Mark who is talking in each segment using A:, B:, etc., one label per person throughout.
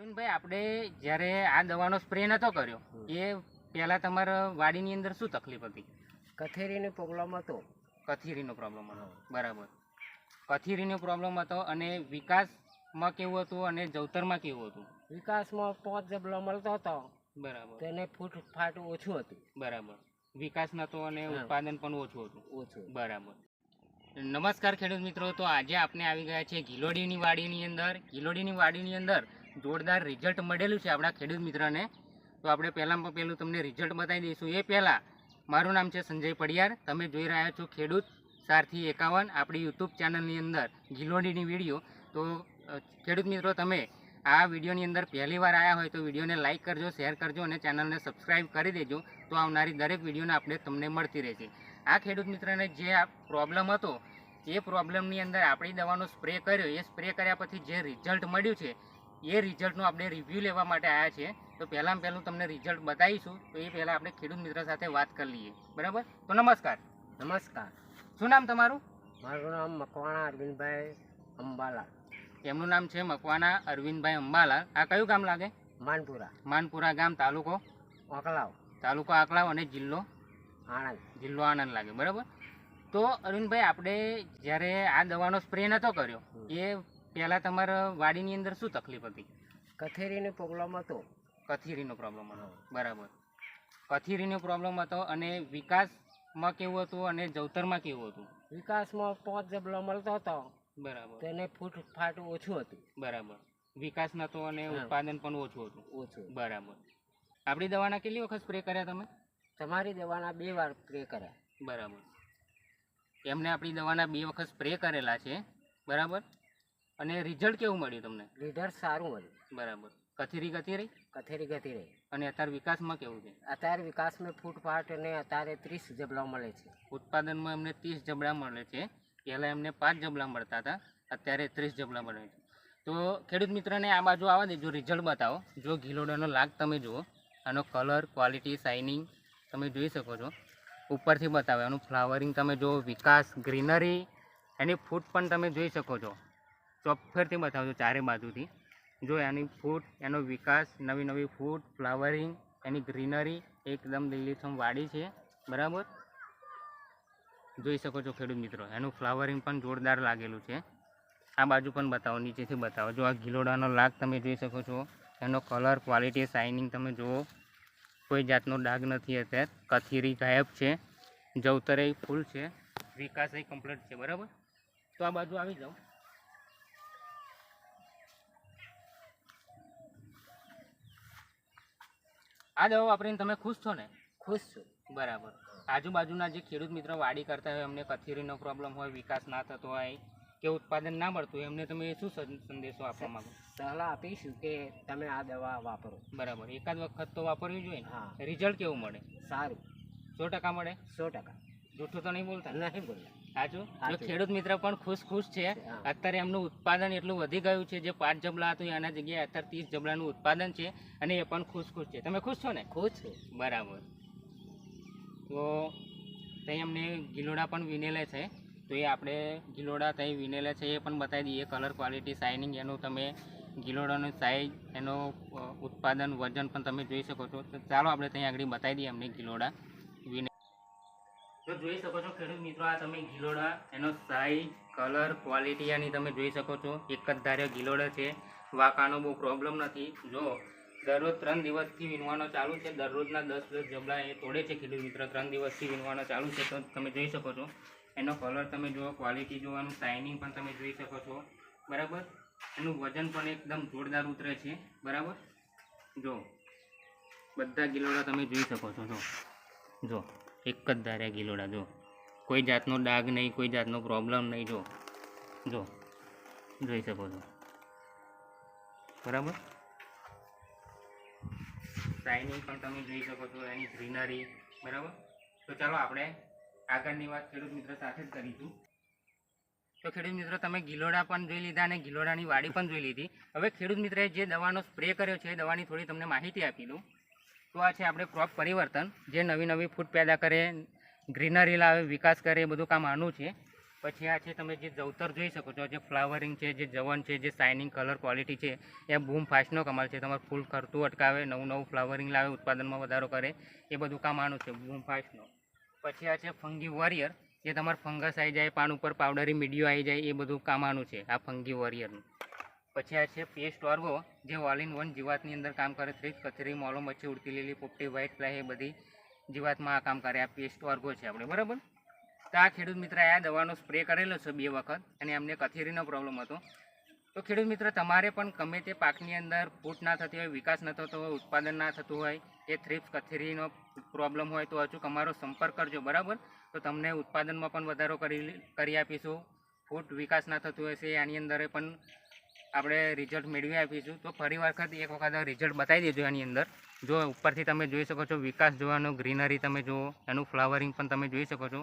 A: અરુણભાઈ આપણે જ્યારે આ દવાનો સ્પ્રે નતો કર્યો એ પહેલાં તમારા વાડીની અંદર શું તકલીફ હતી?
B: કથેરીની પ્રોબ્લેમ હતો.
A: કથેરીનો પ્રોબ્લેમ હતો બરાબર. કથેરીનો પ્રોબ્લેમ હતો અને વિકાસમાં કેવું હતું અને જવતરમાં કેવું હતું?
B: વિકાસમાં પાંચ જબલો મળતો હતો.
A: બરાબર.
B: તેને ફૂટ ફાટ ઓછું હતું.
A: બરાબર. વિકાસ નતો અને ઉત્પાદન પણ ઓછું હતું.
B: ઓછું.
A: બરાબર. નમસ્કાર ખેડૂત મિત્રો તો આજે આપણે આવી ગયા છે ગિલોડીની વાડીની અંદર. ગિલોડીની વાડીની અંદર જોરદાર રિઝલ્ટ મળેલું છે આપણા ખેડૂત મિત્રને. તો આપણે પહેલામાં પહેલું તમને રિઝલ્ટ બતાવી દઈશું. એ પહેલાં મારું નામ છે સંજય પડિયાર. તમે જોઈ રહ્યા છો ખેડૂત સારથી એકાવન આપણી યુટ્યુબ ચેનલની અંદર ગિલોડીની વીડિયો. તો ખેડૂત મિત્રો, તમે આ વિડીયોની અંદર પહેલી વાર આવ્યા હોય તો વિડીયોને લાઇક કરજો, શેર કરજો અને ચેનલને સબસ્ક્રાઇબ કરી દેજો. તો આવનારી દરેક વિડીયોને આપણે તમને મળતી રહેશે. આ ખેડૂત મિત્રને જે આ પ્રોબ્લેમ હતો, એ પ્રોબ્લેમની અંદર આપણી દવાનો સ્પ્રે કર્યો. એ સ્પ્રે કર્યા પછી જે રિઝલ્ટ મળ્યું છે એ રિઝલ્ટનું આપણે રિવ્યૂ લેવા માટે આવ્યા છીએ. તો પહેલાં પહેલું તમને રિઝલ્ટ બતાવીશું. તો એ પહેલાં આપણે ખેડૂત મિત્ર સાથે વાત કરી લઈએ. બરાબર? તો નમસ્કાર.
B: નમસ્કાર.
A: શું નામ તમારું?
B: મારું નામ મકવાણા અરવિંદભાઈ અંબાલા
A: એમનું નામ છે મકવાના અરવિંદભાઈ અંબાલા આ કયું ગામ લાગે?
B: માનપુરા.
A: માનપુરા ગામ તાલુકો?
B: આકલાવ
A: તાલુકો આકલાવ અને જિલ્લો?
B: આણંદ.
A: જિલ્લો આણંદ લાગે. બરાબર? તો અરવિંદભાઈ આપણે જ્યારે આ દવાનો સ્પ્રે નહોતો કર્યો એ પહેલાં તમારા વાડીની અંદર શું તકલીફ હતી?
B: કથેરીની પ્રોબ્લેમ હતો.
A: કથેરીનો પ્રોબ્લેમ હતો. બરાબર. કથેરીનો પ્રોબ્લેમ હતો અને વિકાસમાં કેવું હતું અને જવતરમાં કેવું હતું?
B: વિકાસમાં પાંચ જબલો મળતો હતો.
A: બરાબર.
B: તેને ફૂટ ફાટ ઓછું હતું.
A: બરાબર. વિકાસ નહોતો અને ઉત્પાદન પણ ઓછું હતું.
B: ઓછું.
A: બરાબર. આપણી દવાના કેટલી વખત સ્પ્રે કર્યા તમે?
B: તમારી દવાના બે વાર સ્પ્રે કર્યા.
A: બરાબર. એમને આપણી દવાના બે વખત સ્પ્રે કરેલા છે. બરાબર? અને રિઝલ્ટ કેવું મળ્યું તમને?
B: રિઝલ્ટ સારું મળ્યું.
A: બરાબર. કથેરી ગતી રહી?
B: કથેરી ગતિ રહી.
A: અને અત્યારે વિકાસમાં કેવું છે?
B: અત્યારે વિકાસમાં ફૂટફાટ અને અત્યારે ત્રીસ જબલા મળે છે.
A: ઉત્પાદનમાં એમને ત્રીસ જબડા મળે છે. પહેલાં એમને પાંચ જબડા મળતા હતા. અત્યારે ત્રીસ જબડા મળે છે. તો ખેડૂત મિત્રને આ બાજુ આવવા દેજો રિઝલ્ટ બતાવો. જો ઘીલોડાનો લાગ તમે જુઓ આનો કલર ક્વોલિટી શાઇનિંગ તમે જોઈ શકો છો. ઉપરથી બતાવે. એનું ફ્લાવરિંગ તમે જુઓ વિકાસ ગ્રીનરી એની ફૂટ પણ તમે જોઈ શકો છો. ચોફેરથી બતાવજો ચારે બાજુથી. જો એની ફૂટ, એનો વિકાસ, નવી નવી ફૂટ, ફ્લાવરિંગ, એની ગ્રીનરી, એકદમ લીલીછમ વાડી છે, બરાબર? જોઈ શકો છો ખેડૂત મિત્રો, એનું ફ્લાવરિંગ પણ જોરદાર લાગેલું છે. આ બાજુ પણ બતાવો, નીચેથી બતાવો. જો આ ગિલોડાનો લાગ તમે જોઈ શકો છો, એનો કલર, ક્વોલિટી, શાઇનિંગ તમે જુઓ. કોઈ જાતનો ડાઘ નથી અત્યારે, કથીરી ગાયબ છે જવતરે ફૂલ છે વિકાસ એ કમ્પ્લીટ છે, બરાબર? તો આ બાજુ આવી જાઓ. આ દવા વાપરીને તમે ખુશ છો ને?
B: ખુશ છું.
A: બરાબર. આજુબાજુના જે ખેડૂત મિત્રો વાડી કરતા હોય એમને કથેરીનો પ્રોબ્લેમ હોય વિકાસ ના થતો હોય કે ઉત્પાદન ના મળતું હોય એમને તમે શું સંદેશો આપવા માંગો?
B: સલાહ આપીશું કે તમે આ દવા વાપરો.
A: બરાબર. એકાદ વખત તો વાપરવી જોઈએ ને?
B: હા.
A: રિઝલ્ટ કેવું મળે?
B: સારું.
A: સો ટકા મળે?
B: સો ટકા.
A: જૂઠું તો નહીં બોલતા?
B: નહીં બોલ્યા
A: સાચું? જો ખેડૂત મિત્ર પણ ખુશ ખુશ છે અત્યારે એમનું ઉત્પાદન એટલું વધી ગયું છે જે પાંચ જબલા હતું એના જગ્યાએ અત્યારે ત્રીસ જબલાનું ઉત્પાદન છે અને એ પણ ખુશ ખુશ છે. તમે ખુશ છો ને?
B: ખુશ
A: બરાબર. તો ત્યાં અમને ગિલોડા પણ વિનેલે છે તો એ આપણે ગિલોડા ત્યાં વિનેલે છે એ પણ બતાવી દઈએ. કલર ક્વોલિટી શાઇનિંગ એનું તમે ગિલોડાનો સાઇઝ એનો ઉત્પાદન વજન પણ તમે જોઈ શકો છો. તો ચાલો આપણે ત્યાં આગળ બતાવી દઈએ અમને ગિલોડા. તો જોઈ શકો છો ખેડૂત મિત્રો, આ તમે ગિલોડા, એનો સાઇઝ કલર ક્વોલિટી આની તમે જોઈ શકો છો. એક જ ધારે ગિલોડા છે. વાંકાનો બહુ પ્રોબ્લેમ નથી. જો, દરરોજ ત્રણ દિવસથી વીણવાનો ચાલુ છે. દરરોજના દસ દસ જબલા એ તોડે છે ખેડૂત મિત્ર, ત્રણ દિવસથી વીણવાનો ચાલુ છે. તો તમે જોઈ શકો છો. એનો કલર તમે જુઓ ક્વોલિટી જોવાનું શાઇનિંગ પણ તમે જોઈ શકો છો. બરાબર? એનું વજન પણ એકદમ જોરદાર ઉતરે છે. બરાબર? જો, બધા ગિલોડા તમે જોઈ શકો છો. જો જો. એક જ ધાર્યા ગિલોડા, જો. કોઈ જાતનો ડાઘ નહીં, કોઈ જાતનો પ્રોબ્લેમ નહીં, જો. જો. જોઈ શકો છો. બરાબર? શાઇનિંગ પણ તમે જોઈ શકો છો, એની ગ્રીનરી બરાબર? તો ચાલો આપણે આગળની વાત ખેડૂત મિત્ર સાથે જ કરીશું. તો ખેડૂત મિત્રો, તમે ગિલોડા પણ જોઈ લીધા અને ગિલોડાની વાડી પણ જોઈ લીધી. હવે ખેડૂત મિત્રએ જે દવાનો સ્પ્રે કર્યો છે, એ દવાની થોડી તમને માહિતી આપી દઉં. તો આ છે આપણે ક્રોપ પરિવર્તન. જે નવી નવી ફૂટ પેદા કરે ગ્રીનરી લાવે, વિકાસ કરે, એ બધું કામ આનું છે. પછી આ છે તમે જે જવતર જોઈ શકો છો, જે ફ્લાવરિંગ છે, જે જવન છે, જે શાઇનિંગ કલર ક્વોલિટી છે, એ બૂમ ફાસ્ટનો કમાલ છે. તમારું ફૂલ ખરતું અટકાવે, નવું નવું ફ્લાવરિંગ લાવે, ઉત્પાદનમાં વધારો કરે, એ બધું કામ આનું છે બૂમ ફાસ્ટનો પછી આ છે ફંગી વોરિયર જે તમારે ફંગસ આવી જાય, પાન ઉપર પાવડરી મીડિયો આવી જાય, એ બધું કામ આનું છે, આ ફંગી વોરિયરનું પછી આ છે પેસ્ટ ઓર્ગો જે ઓલ ઇન વન જીવાતની અંદર કામ કરે ત્રીસ કથરી મોલો મચ્છી ઉડતી લીલી, પોપટી વ્હાઇટ ફ્લાય એ બધી જીવાતમાં આ કામ કરે આ પેસ્ટ ઓર્ગો છે આપણે, બરાબર? તો આ ખેડૂત મિત્ર આ દવાનો સ્પ્રે કરેલો છે બે વખત અને એમને કથેરીનો પ્રોબ્લેમ હતો. તો ખેડૂત મિત્ર, તમારે પણ ગમે તે પાકની અંદર ફૂટ ના થતી હોય, વિકાસ ન થતો હોય, ઉત્પાદન ના થતું હોય, એ થ્રીપ્સ કથેરીનો પ્રોબ્લેમ હોય તો અચૂક અમારો સંપર્ક કરજો, બરાબર? તો તમને ઉત્પાદનમાં પણ વધારો કરી કરી આપીશું. ફૂટ વિકાસ ના થતું હશે આની અંદર પણ આપણે રિઝલ્ટ મેળવી આપીશું. તો ફરી વખત એક વખત રિઝલ્ટ બતાવી દેજો એની અંદર. જો ઉપરથી તમે જોઈ શકો છો વિકાસ જોવાનો ગ્રીનરી તમે જુઓ એનું ફ્લાવરિંગ પણ તમે જોઈ શકો છો.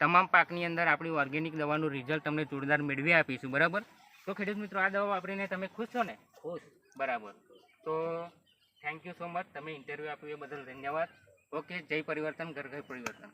A: તમામ પાકની અંદર આપણી ઓર્ગેનિક દવાનું રિઝલ્ટ તમને જોરદાર મેળવી આપીશું બરાબર? તો ખેડૂત મિત્રો આ દવા વાપરીને તમે ખુશ છો ને?
B: ખુશ.
A: બરાબર. તો થેન્ક યુ સો મચ તમે ઇન્ટરવ્યૂ આપ્યું એ બદલ ધન્યવાદ. ઓકે જય પરિવર્તન ઘર ઘર પરિવર્તન.